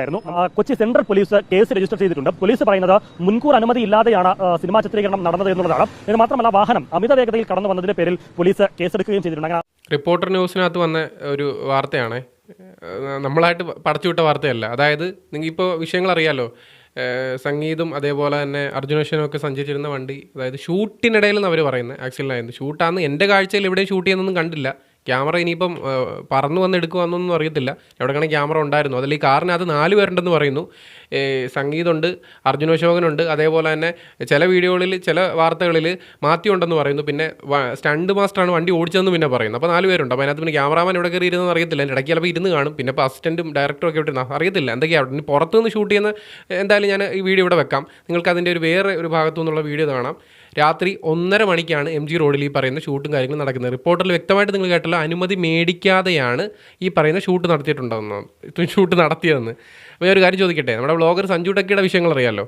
ആയിരുന്നു. ആ, Kochi central police case register ചെയ്തിട്ടുണ്ട്. പോലീസ് പറയുന്നത് മുൻകൂർ അനുമതി ഇല്ലാതെയാണ് സിനിമാ ചിത്രീകരണം നടന്നത് എന്നുള്ളതാണ്. ഇത് മാത്രമല്ല വാഹനം അമിത വേഗതയിൽ കടന്നു വന്നതിന്റെ പേരിൽ പോലീസ് കേസെടുക്കുകയും ചെയ്തിട്ടുണ്ട്. റിപ്പോർട്ടർ ന്യൂസിനകത്ത് വന്ന ഒരു വാർത്തയാണ്. നമ്മളായിട്ട് പടച്ചുവിട്ട വാർത്തയല്ല. അതായത് നിങ്ങൾ ഇപ്പോൾ വിഷയങ്ങൾ അറിയാലോ. സംഗീതും അതേപോലെ തന്നെ അർജുനേഷനും ഒക്കെ സഞ്ചരിച്ചിരുന്ന വണ്ടി അതായത് ഷൂട്ടിനിടയിൽ നിന്ന് അവർ പറയുന്നത്. ആക്സിഡന്റ് ആയിരുന്നു ഷൂട്ടാന്ന് എന്റെ കാഴ്ചയിൽ എവിടെയും ഷൂട്ട് ചെയ്യുന്നൊന്നും കണ്ടില്ല. ക്യാമറ ഇനിയിപ്പം പറന്നു വന്ന് എടുക്കുവാന്നൊന്നും അറിയത്തില്ല. എവിടെയാണ് ക്യാമറ ഉണ്ടായിരുന്നു. അതിൽ ഈ കാറിനകത്ത് നാല് പേരുണ്ടെന്ന് പറയുന്നു. സംഗീതമുണ്ട് അർജുന അശോകനുണ്ട് അതേപോലെ തന്നെ ചില വീഡിയോകളിൽ ചില വാർത്തകളിൽ മാത്യു ഉണ്ടെന്ന് പറയുന്നു. പിന്നെ സ്റ്റണ്ട് മാസ്റ്ററാണ് വണ്ടി ഓടിച്ചതെന്ന് പിന്നെ പറയുന്നു. അപ്പോൾ നാല് പേരുണ്ട്. അപ്പോൾ അതിനകത്ത് പിന്നെ ക്യാമറാമാൻ എവിടെ കയറി ഇരുന്നെന്ന് അറിയത്തില്ല. ഇടയ്ക്ക് ചിലപ്പോൾ ഇരുന്ന് കാണും. പിന്നെ ഇപ്പോൾ അസിസ്റ്റന്റും ഡയറക്ടറും ഒക്കെ ഇട്ടിരുന്ന അറിയത്തില്ല. എന്തൊക്കെയാണ് ഇനി പുറത്തുനിന്ന് ഷൂട്ട് ചെയ്യുന്ന എന്തായാലും ഞാൻ ഈ വീഡിയോ ഇവിടെ വെക്കാം. നിങ്ങൾക്ക് അതിന്റെ ഒരു വേറെ ഒരു ഭാഗത്തു നിന്നുള്ള വീഡിയോ കാണാം. രാത്രി ഒന്നര മണിക്കാണ് എം ജി റോഡിൽ ഈ പറയുന്ന ഷൂട്ടും കാര്യങ്ങളും നടക്കുന്നത്. റിപ്പോർട്ടിൽ വ്യക്തമായിട്ട് നിങ്ങൾ കേട്ടല്ലോ അനുമതി മേടിക്കാതെയാണ് ഈ പറയുന്ന ഷൂട്ട് നടത്തിയിട്ടുണ്ടെന്ന് ഷൂട്ട് നടത്തിയതെന്ന്. അപ്പോൾ ഞാൻ ഒരു കാര്യം ചോദിക്കട്ടെ നമ്മുടെ ബ്ലോഗർ സഞ്ജു ടക്കിയുടെ വിഷയങ്ങൾ അറിയാമല്ലോ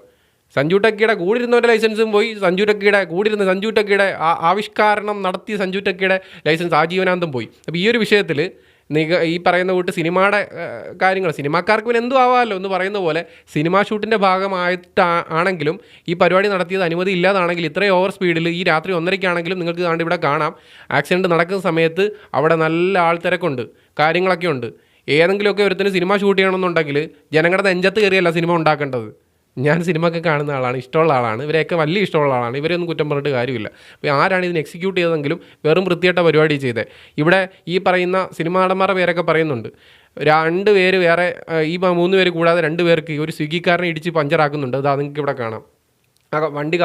സഞ്ജു ടക്കിയുടെ കൂടിരുന്നവന്റെ ലൈസൻസും പോയി സഞ്ജു ടക്കിയുടെ കൂടിരുന്ന സഞ്ജു ടക്കിയുടെ ആവിഷ്കാരണം നടത്തിയ സഞ്ജു ടക്കിയുടെ ലൈസൻസ് ആജീവനാന്തം പോയി. അപ്പോൾ ഈ ഒരു വിഷയത്തിൽ നിക ഈ പറയുന്ന കൂട്ട് സിനിമയുടെ കാര്യങ്ങൾ. സിനിമാക്കാർക്ക് പിന്നെ എന്തും ആവാമല്ലോ എന്ന് പറയുന്ന പോലെ സിനിമാ ഷൂട്ടിന്റെ ഭാഗമായിട്ട് ആണെങ്കിലും ഈ പരിപാടി നടത്തിയത് അനുമതി ഇല്ലാതാണെങ്കിൽ ഇത്രയും ഓവർ സ്പീഡിൽ ഈ രാത്രി ഒന്നരയ്ക്കാണെങ്കിലും നിങ്ങൾക്ക് കണ്ട് ഇവിടെ കാണാം. ആക്സിഡന്റ് നടക്കുന്ന സമയത്ത് അവിടെ നല്ല ആൾത്തിരക്കുണ്ട് കാര്യങ്ങളൊക്കെ ഉണ്ട് ഏതെങ്കിലുമൊക്കെ ഒരുത്തിന് സിനിമ ഷൂട്ട് ചെയ്യണമെന്നുണ്ടെങ്കിൽ ജനങ്ങളുടെ നെഞ്ചത്ത് കയറിയല്ല സിനിമ ഉണ്ടാക്കേണ്ടത്. ഞാൻ സിനിമ ഒക്കെ കാണുന്ന ആളാണ് ഇഷ്ടമുള്ള ആളാണ് ഇവരെയൊക്കെ വലിയ ഇഷ്ടമുള്ള ആളാണ് ഇവരെയൊന്നും കുറ്റം പറഞ്ഞിട്ട് കാര്യമില്ല. അപ്പോൾ ആരാണ് ഇതിന് എക്സിക്യൂട്ട് ചെയ്തതെങ്കിലും വെറും വൃത്തിയായിട്ട പരിപാടി ചെയ്തത് ഇവിടെ ഈ പറയുന്ന സിനിമാ നടന്മാരുടെ പേരൊക്കെ പറയുന്നുണ്ട്. രണ്ട് പേര് വേറെ ഈ മൂന്ന് പേര് കൂടാതെ രണ്ട് പേർക്ക് ഒരു സ്വിഗ്ഗിക്കാരനെ ഇടിച്ച് പഞ്ചറാക്കുന്നുണ്ട്. അത് നിങ്ങൾക്ക് ഇവിടെ കാണാം. വണ്ടി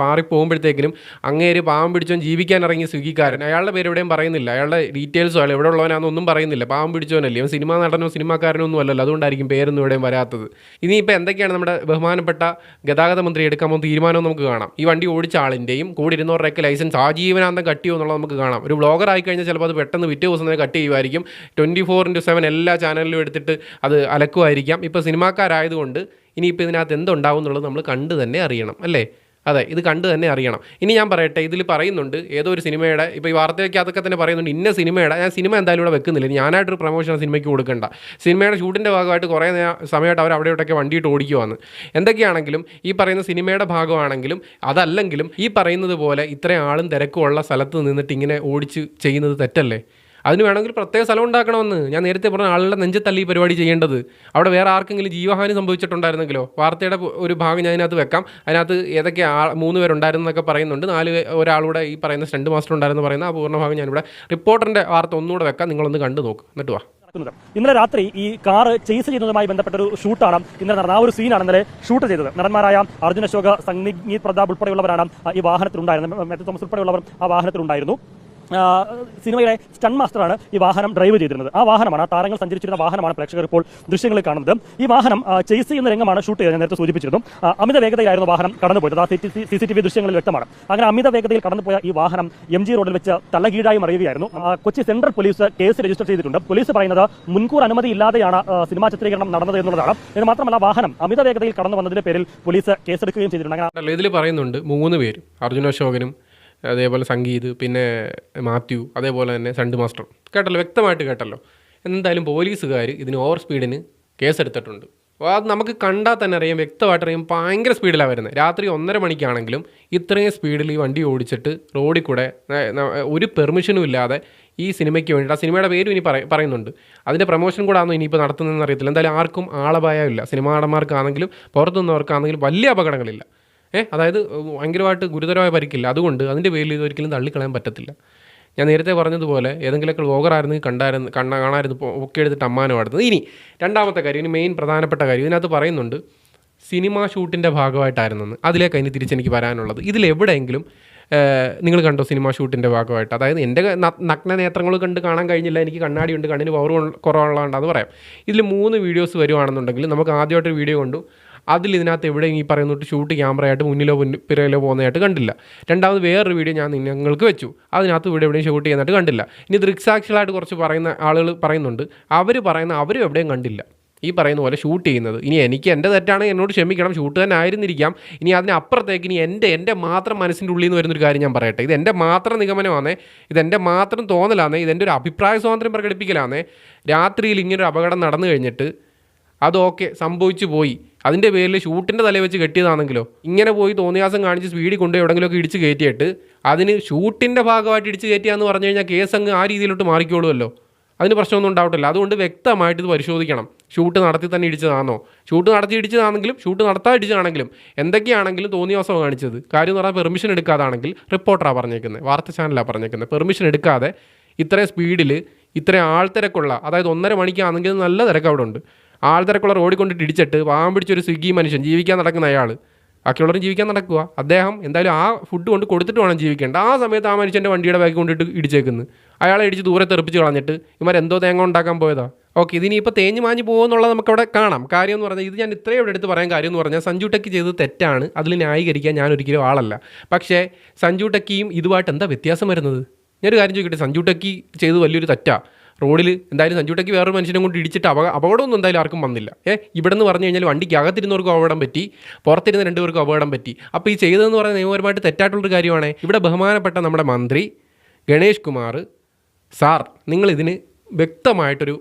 പാറി പോകുമ്പോഴത്തേക്കിനും അങ്ങേര് പാവം പിടിച്ചോൻ ജീവിക്കാൻ ഇറങ്ങിയ സ്വിഗിക്കാരൻ അയാളുടെ പേര് എവിടെയും പറയുന്നില്ല. അയാളുടെ ഡീറ്റെയിൽസോ അയാൾ എവിടെ ഉള്ളവനാണെന്നൊന്നും പറയുന്നില്ല. പാവം പിടിച്ചവനല്ലേ. അവൻ സിനിമാ നടനോ സിനിമാക്കാരനോ ഒന്നും അല്ലല്ലോ. അതുകൊണ്ടായിരിക്കും പേരൊന്നും ഇവിടെയും വരാത്തത്. ഇനിയിപ്പോൾ എന്തൊക്കെയാണ് നമ്മുടെ ബഹുമാനപ്പെട്ട ഗതാഗത മന്ത്രി എടുക്കാൻ പോകുന്ന തീരുമാനം നമുക്ക് കാണാം. ഈ വണ്ടി ഓടിച്ച ആളിന്റെയും കൂടി ഇരുന്നവരുടെയൊക്കെ ലൈസൻസ് ആജീവനാന്തം കട്ട് ചെയ്യുമോ എന്നുള്ളത് നമുക്ക് കാണാം. ഒരു ബ്ലോഗർ ആയി കഴിഞ്ഞാൽ ചിലപ്പോൾ അത് പെട്ടെന്ന് പിറ്റേ ദിവസം തന്നെ കട്ട് ചെയ്യുമായിരിക്കും. ട്വന്റി ഫോർ ഇന്റു സെവൻ എല്ലാ ചാനലിലും എടുത്തിട്ട് അത് അലക്കുമായിരിക്കാം. ഇപ്പോൾ സിനിമാക്കാരായതുകൊണ്ട് ഇനിയിപ്പോൾ ഇതിനകത്ത് എന്തുണ്ടാവും എന്നുള്ളത് നമ്മൾ കണ്ട് തന്നെ അറിയണം അല്ലേ? അതെ ഇത് കണ്ട് തന്നെ അറിയണം. ഇനി ഞാൻ പറയട്ടെ ഇതിൽ പറയുന്നുണ്ട് ഏതോ ഒരു സിനിമയുടെ ഇപ്പോൾ ഈ വാർത്തയൊക്കെ അതൊക്കെ തന്നെ പറയുന്നുണ്ട് ഇന്ന സിനിമയുടെ ഞാൻ സിനിമ എന്തായാലും ഇവിടെ വെക്കുന്നില്ല ഞാനായിട്ടൊരു പ്രൊമോഷൻ സിനിമയ്ക്ക് കൊടുക്കണ്ട. സിനിമയുടെ ഷൂട്ടിന്റെ ഭാഗമായിട്ട് കുറേ സമയമായിട്ട് അവർ അവിടെ ഇവിടെയൊക്കെ വണ്ടിയിട്ട് ഓടിക്കുവാന്ന്. എന്തൊക്കെയാണെങ്കിലും ഈ പറയുന്ന സിനിമയുടെ ഭാഗമാണെങ്കിലും അതല്ലെങ്കിലും ഈ പറയുന്നത് പോലെ ഇത്രയും ആളും തിരക്കുമുള്ള സ്ഥലത്ത് നിന്നിട്ട് ഇങ്ങനെ ഓടിച്ച് ചെയ്യുന്നത് തെറ്റല്ലേ? അതിന് വേണമെങ്കിൽ പ്രത്യേക സ്ഥലം ഉണ്ടാക്കണമെന്ന് ഞാൻ നേരത്തെ പറഞ്ഞ ആളുടെ നെഞ്ചത്തല്ല ഈ പരിപാടി ചെയ്യേണ്ടത് അവിടെ വേറെ ആർക്കെങ്കിലും ജീവഹാനി സംഭവിച്ചിട്ടുണ്ടായിരുന്നെങ്കിലോ വാർത്തയുടെ ഒരു ഭാഗം ഞാൻ അതിനകത്ത് വെക്കാം അതിനകത്ത് ഏതൊക്കെ ആ മൂന്ന് പേരുണ്ടായിരുന്നൊക്കെ പറയുന്നുണ്ട് നാല് ഒരാളൂടെ ഈ പറയുന്ന സ്റ്റണ്ട് മാസ്റ്റർ ഉണ്ടായിരുന്നു പറയുന്ന ആ പൂർണ ഭാഗം ഞാനിവിടെ റിപ്പോർട്ടറിന്റെ വാർത്ത ഒന്നുകൂടെ വെക്കാം നിങ്ങളൊന്ന് കണ്ടു നോക്ക് എന്നിട്ട് വാ ഇന്നലെ രാത്രി ഈ കാർ ചേസ് ചെയ്യുന്നതുമായി ബന്ധപ്പെട്ട ഒരു ഷൂട്ടാണ് ഇന്നലെ നടന്ന ആ ഒരു സീനാണ് ഇന്നലെ ഷൂട്ട് ചെയ്തത് നടന്മാരായ അർജുന അശോക സംഗീത് പ്രതാപ് ഉൾപ്പെടെയുള്ളവരാണ് ഈ വാഹനത്തിലുണ്ടായിരുന്നത് മെത്തോ തോമസ് ഉൾപ്പെടെയുള്ളവർ ആ വാഹനത്തിലുണ്ടായിരുന്നു ആ, സിനിമയിലെ സ്റ്റൺ മാസ്റ്ററാണ് ഈ വാഹനം ഡ്രൈവ് ചെയ്തിരുന്നത്. ആ വാഹനമാണ് ആ താരങ്ങൾ സഞ്ചരിച്ചിരുന്ന വാഹനമാണ് പ്രേക്ഷകർ ഇപ്പോൾ ദൃശ്യങ്ങളിൽ കാണുന്നത്. ഈ വാഹനം ചേസ് ചെയ്യുന്ന രംഗമാണ് ഷൂട്ട് ചെയ്തത് നേരത്തെ സൂചിപ്പിച്ചിരുന്നു. അമിത വേഗതയിലായിരുന്നു വാഹനം കടന്നുപോയത്. ആ സി സി ടി വി ദൃശ്യങ്ങളിൽ വ്യക്തമാണ്. അങ്ങനെ അമിത വേഗതയിൽ കടന്നുപോയ ഈ വാഹനം എം ജി റോഡിൽ വെച്ച് തലകീഴായി മറിയുകയായിരുന്നു. Kochi central police case register ചെയ്തിട്ടുണ്ട്. പോലീസ് പറയുന്നത് മുൻകൂർ അനുമതി ഇല്ലാതെയാണ് സിനിമാ ചിത്രീകരണം നടന്നത് എന്നുള്ളതാണ്. ഇത് മാത്രമല്ല വാഹനം അമിത വേഗതയിൽ കടന്നു വന്നതിന്റെ പേരിൽ പോലീസ് കേസെടുക്കുകയും ചെയ്തിട്ടുണ്ട്. ഇതിൽ പറയുന്നുണ്ട് മൂന്ന് പേര്. അർജുന അശോകനും അതേപോലെ സംഗീത് പിന്നെ മാത്യു അതേപോലെ തന്നെ സണ്ട് മാസ്റ്റർ. കേട്ടല്ലോ? വ്യക്തമായിട്ട് കേട്ടല്ലോ? എന്തായാലും പോലീസുകാർ ഇതിന് ഓവർ സ്പീഡിന് കേസെടുത്തിട്ടുണ്ട്. അത് നമുക്ക് കണ്ടാൽ തന്നെ അറിയാം വ്യക്തമായിട്ട് അറിയാം ഭയങ്കര സ്പീഡിലാണ് വരുന്നത് രാത്രി ഒന്നര മണിക്കാണെങ്കിലും ഇത്രയും സ്പീഡിൽ ഈ വണ്ടി ഓടിച്ചിട്ട് റോഡിൽ കൂടെ ഒരു പെർമിഷനും ഇല്ലാതെ ഈ സിനിമയ്ക്ക് വേണ്ടിയിട്ട് ആ സിനിമയുടെ പേരും ഇനി പറ പറയുന്നുണ്ട്. അതിന്റെ പ്രൊമോഷൻ കൂടെ ആണോ ഇനിയിപ്പോൾ നടത്തുന്നതെന്ന് അറിയത്തില്ല. എന്തായാലും ആർക്കും ആളപായമില്ല. സിനിമാ നടന്മാർക്കാണെങ്കിലും പുറത്തു നിന്നവർക്കാണെങ്കിലും വലിയ അപകടങ്ങളില്ല. ഏഹ് അതായത് ഭയങ്കരമായിട്ട് ഗുരുതരമായ പരിക്കില്ല. അതുകൊണ്ട് അതിന്റെ പേരിൽ ഇതൊരിക്കലും തള്ളിക്കളയാൻ പറ്റത്തില്ല. ഞാൻ നേരത്തെ പറഞ്ഞതുപോലെ ഏതെങ്കിലുമൊക്കെ വ്ളോഗറായിരുന്നെങ്കിൽ കണ്ടായിരുന്നു കണ്ണ കാണായിരുന്നു ഒക്കെ എടുത്തിട്ട് അമ്മാനം അടുത്തത് ഇനി രണ്ടാമത്തെ കാര്യം ഇനി മെയിൻ പ്രധാനപ്പെട്ട കാര്യം. ഇതിനകത്ത് പറയുന്നുണ്ട് സിനിമ ഷൂട്ടിന്റെ ഭാഗമായിട്ടായിരുന്നെന്ന്. അതിലേക്ക് അതിന് തിരിച്ചെനിക്ക് വരാനുള്ളത്. ഇതിലെവിടെയെങ്കിലും നിങ്ങൾ കണ്ടോ സിനിമ ഷൂട്ടിന്റെ ഭാഗമായിട്ട്? അതായത് എന്റെ നഗ്ന നേത്രങ്ങൾ കണ്ട് കാണാൻ കഴിഞ്ഞില്ല. എനിക്ക് കണ്ണാടി ഉണ്ട് കണ്ണിന് പവർ കുറവുള്ളതാണെന്ന് പറയാം. ഇതിൽ മൂന്ന് വീഡിയോസ് വരുവാണെന്നുണ്ടെങ്കിൽ നമുക്ക് ആദ്യമായിട്ടൊരു വീഡിയോ കണ്ടു. അതിൽ ഇതിനകത്ത് എവിടെയും ഈ പറയുന്നിട്ട് ഷൂട്ട് ക്യാമറയായിട്ട് മുന്നിലോ പിറയിലോ പോകുന്നതായിട്ട് കണ്ടില്ല. രണ്ടാമത് വേറൊരു വീഡിയോ ഞാൻ നിങ്ങൾക്ക് വെച്ചു. അതിനകത്ത് ഇവിടെ എവിടെയും ഷൂട്ട് ചെയ്യുന്നതായിട്ട് കണ്ടില്ല. ഇനി ദൃക്സാക്ഷികളായിട്ട് കുറച്ച് പറയുന്ന ആളുകൾ പറയുന്നുണ്ട്. അവർ പറയുന്ന അവരും എവിടെയും കണ്ടില്ല. ഈ പറയുന്ന പോലെ ഷൂട്ട് ചെയ്യുന്നത്. ഇനി എനിക്ക് എന്റെ തെറ്റാണ് എന്നോട് ക്ഷമിക്കണം. ഷൂട്ട് തന്നെ ആയിരുന്നിരിക്കാം. ഇനി അതിനപ്പുറത്തേക്ക് ഇനി എന്റെ എന്റെ മാത്രം മനസ്സിന്റെ ഉള്ളിൽ നിന്ന് വരുന്നൊരു കാര്യം ഞാൻ പറയട്ടെ. ഇത് എന്റെ മാത്രം നിഗമനമാണേ ഇതെന്റെ മാത്രം തോന്നലാന്നേ. ഇതെന്റെ ഒരു അഭിപ്രായ സ്വാതന്ത്ര്യം പ്രകടിപ്പിക്കലാന്നേ. രാത്രിയിൽ ഇങ്ങനൊരു അപകടം നടന്നു കഴിഞ്ഞിട്ട് അത് സംഭവിച്ചു പോയി. അതിന്റെ പേരിൽ ഷൂട്ടിന്റെ തലയിൽ വെച്ച് കെട്ടിയതാണെങ്കിലോ ഇങ്ങനെ പോയി തോന്നിയാസം കാണിച്ച് സ്പീഡിൽ കൊണ്ട് എവിടെങ്കിലുമൊക്കെ ഇടിച്ച് കയറ്റിയിട്ട് അതിന് ഷൂട്ടിന്റെ ഭാഗമായിട്ട് ഇടിച്ച് കയറ്റിയാന്ന് പറഞ്ഞു കഴിഞ്ഞാൽ കേസ് അങ്ങ് ആ രീതിയിലോട്ട് മാറിക്കോളുമല്ലോ. അതിന് പ്രശ്നമൊന്നും ഉണ്ടാവട്ടില്ല അതുകൊണ്ട് വ്യക്തമായിട്ട് ഇത് പരിശോധിക്കണം. ഷൂട്ട് നടത്തി തന്നെ ഇടിച്ചതാണോ? ഷൂട്ട് നടത്തി ഇടിച്ചതാണെങ്കിലും ഷൂട്ട് നടത്താൻ ഇടിച്ചതാണെങ്കിലും എന്തൊക്കെയാണെങ്കിലും തോന്നിയാസം കാണിച്ചത്. കാര്യം എന്ന് പറഞ്ഞാൽ പെർമിഷൻ എടുക്കാതാണെങ്കിൽ റിപ്പോർട്ടറാണ് പറഞ്ഞേക്കുന്നത്. വാർത്താ ചാനലാണ് പറഞ്ഞേക്കുന്നത്. പെർമിഷൻ എടുക്കാതെ ഇത്രയും സ്പീഡിൽ ഇത്രയും ആൾത്തിരക്കുള്ള അതായത് ഒന്നര മണിക്കാണെങ്കിൽ നല്ല തിരക്ക് അവിടെ ഉണ്ട്. ആൾത്തിരക്കുള്ള റോഡിൽ കൊണ്ടിട്ട് ഇടിച്ചിട്ട് പാവം പിടിച്ചൊരു സ്വിഗ്ഗി മനുഷ്യൻ ജീവിക്കാൻ നടക്കുന്ന അയാൾ. ബാക്കിയുള്ളവരും ജീവിക്കാൻ നടക്കുക അദ്ദേഹം എന്തായാലും ആ ഫുഡ് കൊണ്ട് കൊടുത്തിട്ട് വേണം ജീവിക്കേണ്ട. ആ സമയത്ത് ആ മനുഷ്യന്റെ വണ്ടിയുടെ ബാഗ് കൊണ്ടിട്ട് ഇടിച്ചേക്കുന്നു അയാളെ ഇടിച്ച് ദൂരെ തെറിപ്പിച്ച് കളഞ്ഞിട്ട് ഇവർ എന്തോ തേങ്ങ ഉണ്ടാക്കാൻ പോയതാ. ഓക്കെ ഇതിനിപ്പോൾ തേഞ്ഞ് മാഞ്ഞ് പോകുമെന്നുള്ളത് നമുക്കവിടെ കാണാം. കാര്യം എന്ന് പറഞ്ഞാൽ ഇത് ഞാൻ ഇത്രയും ഇവിടെ എടുത്ത് പറയാൻ കാര്യം എന്ന് പറഞ്ഞാൽ സഞ്ജു ടെക്കി ചെയ്തത് തെറ്റാണ്. അതിൽ ന്യായീകരിക്കാൻ ഞാൻ ഒരിക്കലും ആളല്ല. പക്ഷേ സഞ്ജു ടെക്കിയും ഇതുമായിട്ട് എന്താ വ്യത്യാസം വരുന്നത്? ഞാനൊരു കാര്യം ചോദിക്കട്ടെ? സഞ്ജു ടെക്കി ചെയ്ത് വലിയൊരു തെറ്റാ. റോഡിൽ എന്തായാലും സഞ്ജുട്ടയ്ക്ക് വേറൊരു മനുഷ്യനെ കൊണ്ട് ഇടിച്ചിട്ട് അപക അപകടമൊന്നും എന്തായാലും ആർക്കും വന്നില്ല. ഏ ഇവിടെ നിന്ന് പറഞ്ഞു കഴിഞ്ഞാൽ വണ്ടിക്ക് അകത്തിരുന്നവർക്കും അപകടം പറ്റി പുറത്തിരുന്ന രണ്ടുപേർക്കും അപകടം പറ്റി. അപ്പോൾ ഈ ചെയ്തതെന്ന് പറഞ്ഞാൽ നിയമപരമായിട്ട് തെറ്റായിട്ടുള്ളൊരു കാര്യമാണ്. ഇവിടെ ബഹുമാനപ്പെട്ട നമ്മുടെ മന്ത്രി ഗണേഷ് കുമാർ സാർ നിങ്ങളിതിന് വ്യക്തമായിട്ടൊരു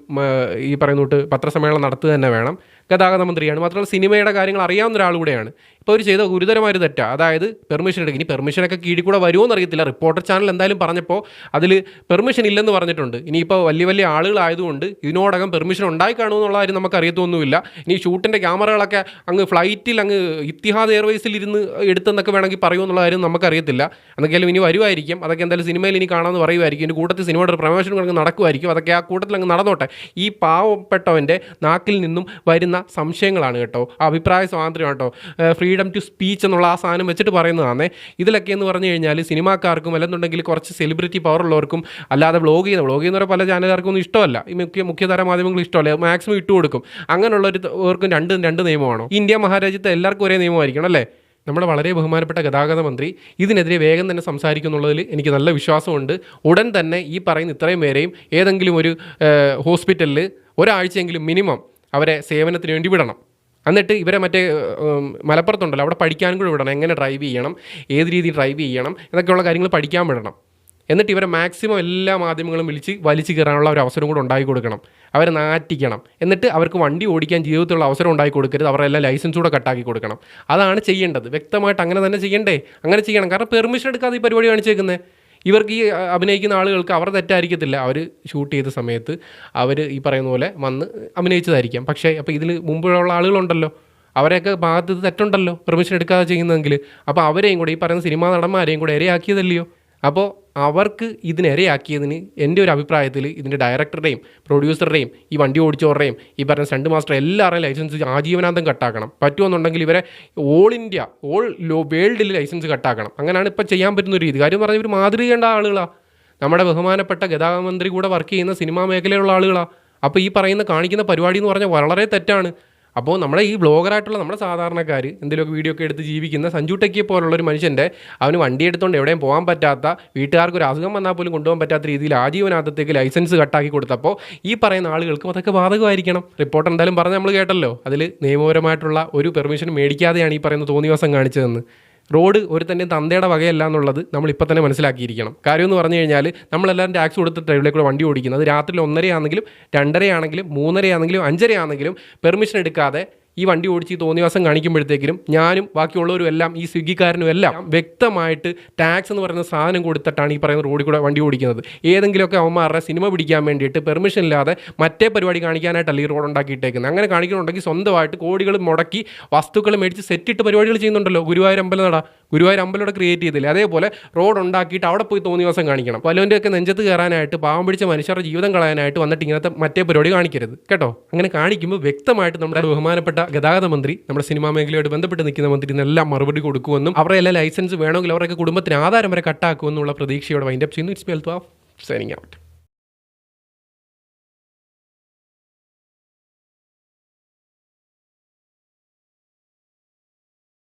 ഈ പറയുന്നോട്ട് പത്രസമ്മേളനം നടത്തുക തന്നെ വേണം. ഗതാഗത മന്ത്രിയാണ് മാത്രമല്ല സിനിമയുടെ കാര്യങ്ങൾ അറിയാവുന്ന ഒരാൾ കൂടെയാണ്. ഇപ്പോൾ അവർ ചെയ്ത ഗുരുതരമായൊരു തെറ്റാ. അതായത് പെർമിഷൻ എടുക്കുക ഇനി പെർമിഷനൊക്കെ കീഴിൽ കൂടെ വരുമോ എന്നറിയത്തില്ല. റിപ്പോർട്ടർ ചാനൽ എന്തായാലും പറഞ്ഞപ്പോൾ അതിൽ പെർമിഷൻ ഇല്ലെന്ന് പറഞ്ഞിട്ടുണ്ട്. ഇനിയിപ്പോൾ വലിയ വലിയ ആളുകളായതുകൊണ്ട് ഇതിനോടകം പെർമിഷൻ ഉണ്ടായി കാണുമെന്നുള്ള കാര്യം നമുക്ക് അറിയത്തൊന്നുമില്ല ഇനി ഷൂട്ടിന്റെ ക്യാമറകളൊക്കെ അങ്ങ് ഫ്ലൈറ്റിൽ അങ്ങ് ഇത്തിഹാദ് എയർവേസിൽ ഇരുന്ന് എടുത്തെന്നൊക്കെ വേണമെങ്കിൽ പറയുമെന്നുള്ള കാര്യം നമുക്കറിയത്തില്ല. എന്തൊക്കെയാലും ഇനി വരുമായിരിക്കും. അതൊക്കെ എന്തായാലും സിനിമയിൽ ഇനി കാണാമെന്ന് പറയുമായിരിക്കും. ഇനി കൂട്ടത്തിൽ സിനിമയുടെ പ്രമോഷൻ നടക്കുമായിരിക്കും. അതൊക്കെ ആ കൂട്ടത്തിൽ അങ്ങ് നടന്നോട്ടെ. ഈ പാവപ്പെട്ടവന്റെ നാക്കിൽ നിന്നും വരുന്ന സംശയങ്ങളാണ് കേട്ടോ. അഭിപ്രായ സ്വാതന്ത്ര്യം കേട്ടോ. ഫ്രീഡം ടു സ്പീച്ച് എന്നുള്ള ആ സാധനം വെച്ചിട്ട് പറയുന്നതാണേ ഇതിലൊക്കെ എന്ന് പറഞ്ഞു കഴിഞ്ഞാൽ സിനിമാക്കാർക്കും അല്ലെന്നുണ്ടെങ്കിൽ കുറച്ച് സെലിബ്രിറ്റി പവർ ഉള്ളവർക്കും അല്ലാതെ ബ്ലോഗ് ചെയ്യുന്ന വ്ളോഗ് ചെയ്യുന്നവരെ പല ചാനലുകാർക്കും ഒന്നും ഇഷ്ടമല്ല. ഈ മുഖ്യ മുഖ്യധാര മാധ്യമങ്ങൾ ഇഷ്ടമല്ല. മാക്സിമം ഇട്ട് കൊടുക്കും. അങ്ങനെയുള്ളവർക്കും രണ്ട് രണ്ട് നിയമമാണോ? ഇന്ത്യ മഹാരാജ്യത്തെ എല്ലാവർക്കും ഒരേ നിയമമായിരിക്കണം അല്ലേ? നമ്മുടെ വളരെ ബഹുമാനപ്പെട്ട ഗതാഗത മന്ത്രി ഇതിനെതിരെ വേഗം തന്നെ സംസാരിക്കുന്നുള്ളതിൽ എനിക്ക് നല്ല വിശ്വാസമുണ്ട്. ഉടൻ തന്നെ ഈ പറയുന്ന ഇത്രയും പേരെയും ഏതെങ്കിലും ഒരു ഹോസ്പിറ്റലിൽ ഒരാഴ്ചയെങ്കിലും മിനിമം അവരെ സേവനത്തിന് വേണ്ടി വിടണം. എന്നിട്ട് ഇവരെ മറ്റേ മലപ്പുറത്തുണ്ടല്ലോ അവിടെ പഠിക്കാനും കൂടി വിടണം. എങ്ങനെ ഡ്രൈവ് ചെയ്യണം ഏത് രീതിയിൽ ഡ്രൈവ് ചെയ്യണം എന്നൊക്കെയുള്ള കാര്യങ്ങൾ പഠിക്കാൻ വിടണം. എന്നിട്ട് ഇവരെ മാക്സിമം എല്ലാ മാധ്യമങ്ങളും വിളിച്ച് വലിച്ചു കയറാനുള്ള ഒരു അവസരം കൂടെ ഉണ്ടാക്കി കൊടുക്കണം. അവരെ നാറ്റിക്കണം. എന്നിട്ട് അവർക്ക് വണ്ടി ഓടിക്കാൻ ജീവിതത്തിലുള്ള അവസരം ഉണ്ടാക്കി കൊടുക്കരുത്. അവരുടെ എല്ലാ ലൈസൻസും കൂടെ കട്ടാക്കി കൊടുക്കണം. അതാണ് ചെയ്യേണ്ടത്. വ്യക്തമായിട്ട് അങ്ങനെ തന്നെ ചെയ്യണ്ടേ? അങ്ങനെ ചെയ്യണം. കാരണം പെർമിഷൻ എടുക്കാതെ ഈ പരിപാടി കാണിച്ചേക്കുന്നത് ഇവർക്ക് ഈ അഭിനയിക്കുന്ന ആളുകൾക്ക് അവർ തെറ്റായിരിക്കത്തില്ല. അവർ ഷൂട്ട് ചെയ്ത സമയത്ത് അവർ ഈ പറയുന്ന പോലെ വന്ന് അഭിനയിച്ചതായിരിക്കാം. പക്ഷേ അപ്പോൾ ഇതിൽ മുമ്പുള്ള ആളുകളുണ്ടല്ലോ. അവരെയൊക്കെ ഭാഗത്ത് തെറ്റുണ്ടല്ലോ. പെർമിഷൻ എടുക്കാതെ ചെയ്യുന്നതെങ്കിൽ. അപ്പോൾ അവരെയും കൂടെ ഈ പറയുന്ന സിനിമാ നടന്മാരെയും കൂടെ ഇരയാക്കിയതല്ലയോ? അപ്പോൾ അവർക്ക് ഇതിനിരയാക്കിയതിന് എന്റെ ഒരു അഭിപ്രായത്തിൽ ഇതിന്റെ ഡയറക്ടറുടെയും പ്രൊഡ്യൂസറുടെയും ഈ വണ്ടി ഓടിച്ചവരുടെയും ഈ പറഞ്ഞ സ്റ്റണ്ട് മാസ്റ്റർ എല്ലാവരുടെയും ലൈസൻസ് ആജീവനാന്തം കട്ടാക്കണം. പറ്റുമെന്നുണ്ടെങ്കിൽ ഇവരെ ഓൾ ഇന്ത്യ ഓൾ ലോ വേൾഡിൽ ലൈസൻസ് കട്ടാക്കണം. അങ്ങനെയാണ് ഇപ്പോൾ ചെയ്യാൻ പറ്റുന്ന ഒരു രീതി. കാര്യം പറഞ്ഞ ഇവർ മാതൃക ചെയ്യേണ്ട ആളുകളാണ് നമ്മുടെ ബഹുമാനപ്പെട്ട ഗതാഗത മന്ത്രി കൂടെ വർക്ക് ചെയ്യുന്ന സിനിമാ മേഖലയിലുള്ള ആളുകളാണ് അപ്പോൾ ഈ പറയുന്ന കാണിക്കുന്ന പരിപാടി എന്ന് പറഞ്ഞാൽ വളരെ തെറ്റാണ്. അപ്പോൾ നമ്മളെ ഈ ബ്ലോഗറായിട്ടുള്ള നമ്മുടെ സാധാരണക്കാർ എന്തെങ്കിലുമൊക്കെ വീഡിയോ ഒക്കെ എടുത്ത് ജീവിക്കുന്ന സഞ്ജു ടെക്കിയെ പോലുള്ള ഒരു മനുഷ്യന്റെ അവന് വണ്ടി എടുത്തുകൊണ്ട് എവിടെയും പോകാൻ പറ്റാത്ത വീട്ടുകാർക്ക് ഒരു അസുഖം വന്നാൽ പോലും കൊണ്ടുപോകാൻ പറ്റാത്ത രീതിയിൽ ആജീവനാഥത്തേക്ക് ലൈസൻസ് കട്ടാക്കി കൊടുത്തപ്പോൾ ഈ പറയുന്ന ആളുകൾക്കും അതൊക്കെ ബാധകമായിരിക്കണം. റിപ്പോർട്ട് എന്തായാലും പറഞ്ഞ് നമ്മൾ കേട്ടല്ലോ. അതിൽ നിയമപരമായിട്ടുള്ള ഒരു പെർമിഷൻ മേടിക്കാതെയാണ് ഈ പറയുന്ന തോന്നിവാസം കാണിച്ചതെന്ന്. റോഡ് ഒരു തന്നെ തന്തയുടെ വകയല്ല എന്നുള്ളത് നമ്മൾ തന്നെ മനസ്സിലാക്കിയിരിക്കണം. കാര്യം എന്ന് പറഞ്ഞു കഴിഞ്ഞാൽ നമ്മളെല്ലാവരും ടാക്സ് കൊടുത്ത് ഡ്രൈവിലെ കൂടെ വണ്ടി ഓടിക്കുന്നത്. രാത്രി ഒന്നരയാണെങ്കിലും രണ്ടരയാണെങ്കിലും മൂന്നരയാണെങ്കിലും അഞ്ചരയാണെങ്കിലും പെർമിഷൻ എടുക്കാതെ ഈ വണ്ടി ഓടിച്ച് ഈ തോന്നിവാസം കാണിക്കുമ്പോഴത്തേക്കിനും ഞാനും ബാക്കിയുള്ളവരും എല്ലാം ഈ സ്വിഗ്ഗിക്കാരനും എല്ലാം വ്യക്തമായിട്ട് ടാക്സ് എന്ന് പറയുന്ന സാധനം കൊടുത്തിട്ടാണ് ഈ പറയുന്ന റോഡിൽ കൂടെ വണ്ടി ഓടിക്കുന്നത്. ഏതെങ്കിലുമൊക്കെ അവന്മാരുടെ സിനിമ പിടിക്കാൻ വേണ്ടിയിട്ട് പെർമിഷൻ ഇല്ലാതെ മറ്റേ പരിപാടി കാണിക്കാനായിട്ടല്ല ഈ റോഡ് ഉണ്ടാക്കിയിട്ടേക്കുന്നത്. അങ്ങനെ കാണിക്കുന്നുണ്ടെങ്കിൽ സ്വന്തമായിട്ട് കോടികൾ മുടക്കി വസ്തുക്കൾ മേടിച്ച് സെറ്റിട്ട് പരിപാടികൾ ചെയ്യുന്നുണ്ടല്ലോ ഗുരുവായൂർ അമ്പലം നട ഗുരുവായൂർ അമ്പലം ക്രിയേറ്റ് ചെയ്തില്ലേ? അതേപോലെ റോഡ് ഉണ്ടാക്കിയിട്ട് അവിടെ പോയി തോന്നി ദിവസം കാണിക്കണം. വല്ലവന്റെ ഒക്കെ നെഞ്ചത്ത് കയറാനായിട്ട് പാവം പിടിച്ച മനുഷ്യരുടെ ജീവിതം കളയാനായിട്ട് വന്നിട്ട് ഇങ്ങനത്തെ മറ്റേ പരിപാടി കാണിക്കരുത്. കേട്ടോ? അങ്ങനെ കാണിക്കുമ്പോൾ വ്യക്തമായിട്ട് നമ്മുടെ ബഹുമാനപ്പെട്ട ഗതാഗത മന്ത്രി നമ്മുടെ സിനിമാ മേഖലയോട് ബന്ധപ്പെട്ട് നിൽക്കുന്ന മന്ത്രി ഇതിനെല്ലാം മറുപടി കൊടുക്കുമെന്നും അവരുടെ എല്ലാ ലൈസൻസ് വേണമെങ്കിൽ അവരൊക്കെ കുടുംബത്തിന് ആധാരം വരെ കട്ടാക്കുമെന്നുള്ള പ്രതീക്ഷയോടെ വൈൻഡപ്പ് ചെയ്യുന്നു. ഇറ്റ്സ് മെൽത്ത് ഓഫ് സൈനിങ് ഔട്ട്